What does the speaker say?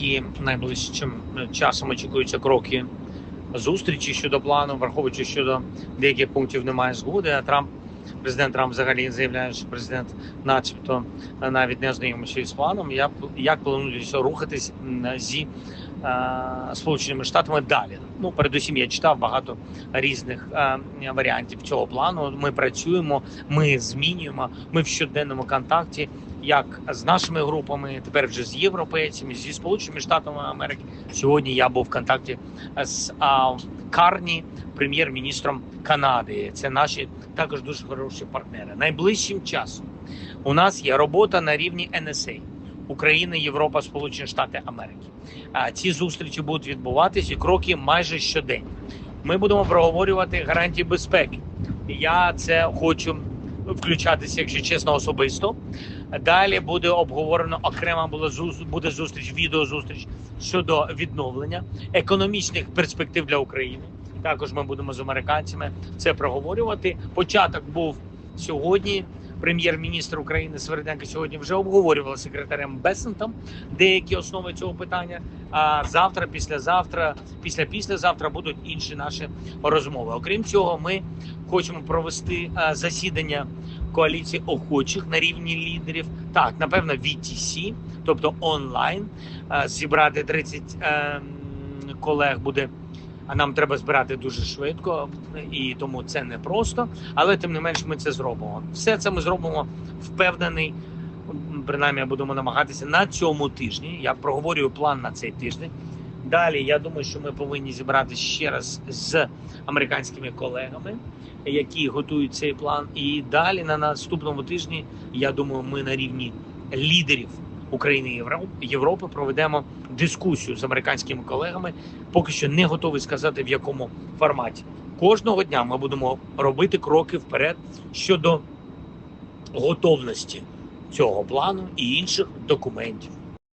які найближчим часом очікуються кроки зустрічі щодо плану, враховуючи щодо деяких пунктів немає згоди. А Трамп, президент Трамп взагалі заявляє, що президент, начебто, навіть не ознайомився із планом. Я як планується рухатись зі е, Сполученими Штатами далі? Ну, передусім, я читав багато різних е, варіантів цього плану. Ми працюємо, ми змінюємо. Ми в щоденному контакті, як з нашими групами, тепер вже з європейцями, зі Сполученими Штатами Америки. Сьогодні я був в контакті з а, Карні, прем'єр-міністром Канади. Це наші також дуже хороші партнери. Найближчим часом у нас є робота на рівні NSA. Україна, Європа, Сполучені Штати Америки. А ці зустрічі будуть відбуватися кроки майже щодень. Ми будемо проговорювати гарантії безпеки. Я це хочу включатися, якщо чесно, особисто. Далі буде обговорено окрема була буде зустріч, відеозустріч щодо відновлення економічних перспектив для України. Також ми будемо з американцями це проговорювати. Початок був сьогодні. Прем'єр-міністр України Сверденко сьогодні вже обговорював з секретарем Бесентом деякі основи цього питання. А завтра, післязавтра, після післязавтра будуть інші наші розмови. Окрім цього, ми хочемо провести засідання коаліції охочих на рівні лідерів. Так, напевно, VTC, тобто онлайн. Зібрати 30 ем, колег буде. А нам треба збирати дуже швидко, і тому це не просто. Але тим не менш, ми це зробимо. Все це ми зробимо впевнений. Принаймні, будемо намагатися на цьому тижні. Я проговорюю план на цей тиждень. Далі я думаю, що ми повинні зібратися ще раз з американськими колегами, які готують цей план. І далі на наступному тижні я думаю, ми на рівні лідерів України і Європи проведемо дискусію з американськими колегами. Поки що не готовий сказати в якому форматі. Кожного дня ми будемо робити кроки вперед щодо готовності цього плану і інших документів.